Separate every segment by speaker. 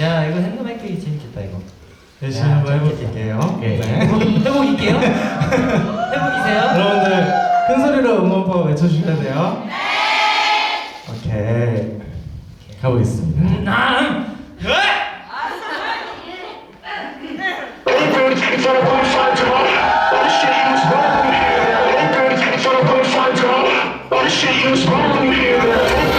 Speaker 1: 야 이거 핸드마이크 재밌겠다 이거.
Speaker 2: 열심히
Speaker 1: 야,
Speaker 2: 한번. 해볼게요.
Speaker 1: 오케이.
Speaker 2: 네.
Speaker 1: 해보기게요. 해보기세요.
Speaker 2: 여러분들 큰 소리로 응원법 외쳐주셔야 돼요. 네. 오케이. 가보겠습니다.
Speaker 1: 음, 남.
Speaker 3: 수백번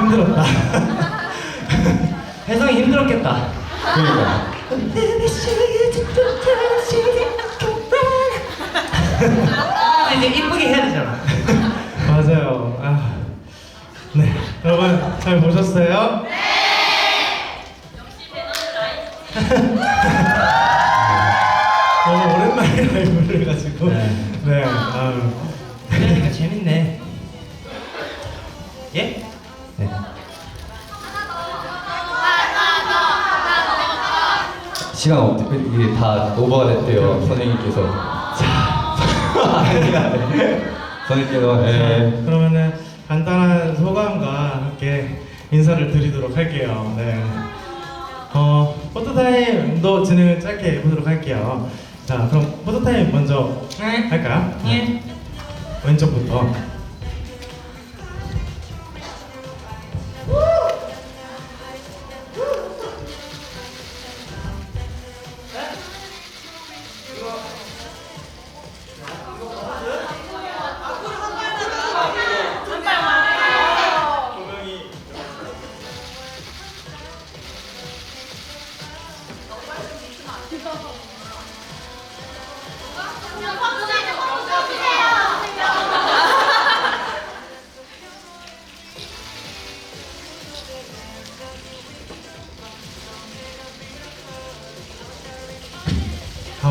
Speaker 2: 힘들었다.
Speaker 1: 혜성이 힘들었겠다.
Speaker 2: 그러니까.
Speaker 1: 근데 이제 이쁘게 해야 되잖아.
Speaker 2: 맞아요. 아. 네. 여러분 잘 보셨어요? 네. 너무 오랜만에 라이브를 해가지고.
Speaker 1: 네.
Speaker 2: 네. 아유.
Speaker 4: 시간 없 이게 다 오버가 됐대요 선생님께서. 자. 선생님께서 예.
Speaker 2: 그러면은 간단한 소감과 함께 인사를 드리도록 할게요. 네. 어, 포토타임도 진행을 짧게 해보도록 할게요. 자, 그럼 포토타임 먼저
Speaker 1: 네.
Speaker 2: 할까요?
Speaker 1: 예.
Speaker 2: 왼쪽부터.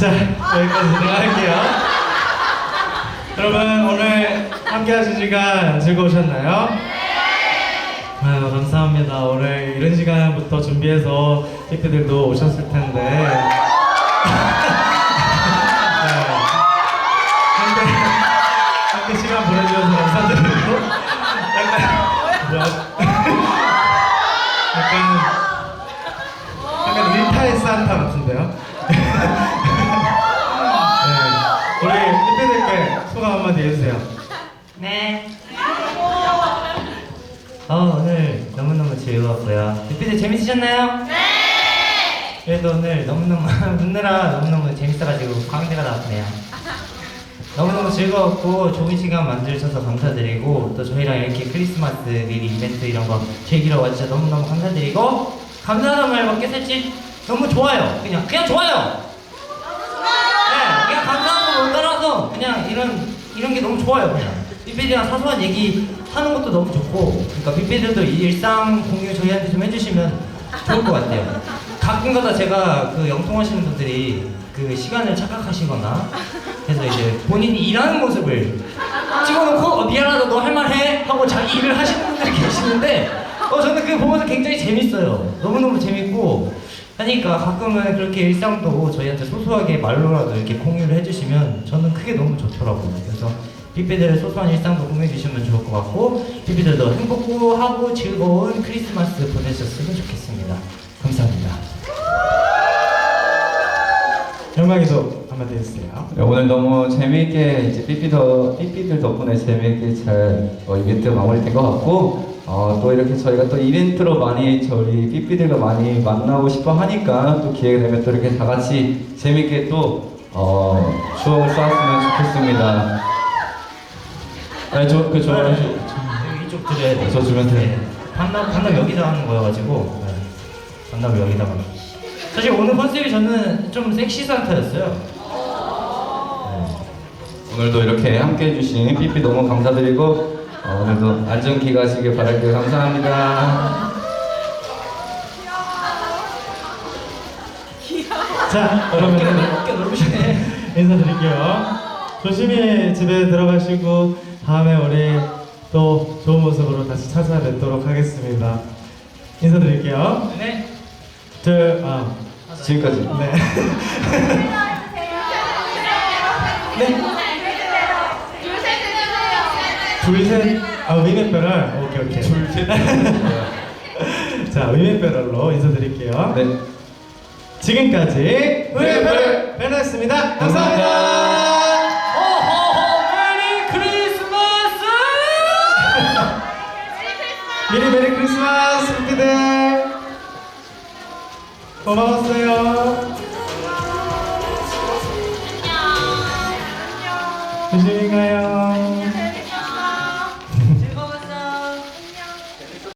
Speaker 2: 자, 여기까지 진행할게요. 여러분, 오늘 함께 하신 시간 즐거우셨나요? 네. 아유, 감사합니다. 오늘 이런 시간부터 준비해서 피피들도 오셨을 텐데. 네. 함께, 함께 시간 보내주셔서 감사드리고. 약간. 약간, 약간 릴타의 산타 같은데요? 네. 우리 피피들께 소감 한마디 해주세요.
Speaker 1: 네. 어, 오늘 너무너무 즐거웠고요. 빅비들 재밌으셨나요? 네! 그래도 오늘 너무너무 웃느라 너무너무 재밌어가지고 광대가 나왔네요. 너무너무 즐거웠고 좋은 시간 만들어주셔서 감사드리고 또 저희랑 이렇게 크리스마스 미리 이벤트 이런 거 즐기러 와주셔서 너무너무 감사드리고 감사하다는 말밖에 사실 너무 좋아요. 그냥 그냥 좋아요. 네, 그냥 감사한 거못 따라서 그냥 이런 이런 게 너무 좋아요 그냥 삐삐들이랑 사소한 얘기 하는 것도 너무 좋고 그러니까 이 일상 공유 저희한테 좀 해주시면 좋을 것 같아요. 가끔가다 제가 그 영통하시는 분들이 그 시간을 착각하시거나 해서 이제 본인이 일하는 모습을 찍어놓고 어, 미안하다. 너 할 말 해. 하고 자기 일을 하시는 분들이 계시는데 어 저는 그거 보면서 굉장히 재밌어요. 너무너무 재밌고 하니까 가끔은 그렇게 일상도 저희한테 소소하게 말로라도 이렇게 공유를 해주시면 저는 그게 너무 좋더라고요. 그래서 삐삐들의 소소한 일상도 공유해 주시면 좋을 것 같고 삐삐들도 행복하고 즐거운 크리스마스 보내셨으면 좋겠습니다. 감사합니다.
Speaker 2: 영광이도 한마디 해주세요.
Speaker 4: 네, 오늘 너무 재미있게 이제 삐삐더 삐삐들 덕분에 재미있게 잘 어, 이벤트 마무리된 것 같고 어, 또 이렇게 저희가 또 이벤트로 많이 저희 삐삐들과 많이 만나고 싶어 하니까 또 기회가 되면 또 이렇게 다 같이 재미있게 또 어, 추억을 쌓았으면 좋겠습니다. 네, 저그 저,
Speaker 1: 여기 이쪽 드려야 돼요.
Speaker 4: 저 주면.
Speaker 1: 네. 반납 반납 여기다 하는 거여가지고 네. 반납을 여기다가. 사실 오늘 컨셉이 저는 좀 섹시 산타였어요. 네.
Speaker 4: 오늘도 이렇게 함께 해주신 삐삐 너무 감사드리고 어, 오늘도 안전기 가시길 바랄게요. 감사합니다.
Speaker 2: 자, 그러면
Speaker 1: 어깨 넓으시네.
Speaker 2: 인사드릴게요. 조심히 집에 들어가시고 다음에 우리 또 좋은 모습으로 다시 찾아뵙도록 하겠습니다. 인사드릴게요.
Speaker 1: 네.
Speaker 2: 저, 아,
Speaker 4: 지금까지.
Speaker 2: 네.
Speaker 1: 네.
Speaker 2: 둘, 셋. 아, 위메빼럴. 오케이, 오케이. 둘, 셋. 자, 위메빼럴로 인사드릴게요.
Speaker 4: 네.
Speaker 2: 지금까지 위메빼럴 빼널였습니다. 감사합니다. 미리 메리 크리스마스, 삐들 고마웠어요.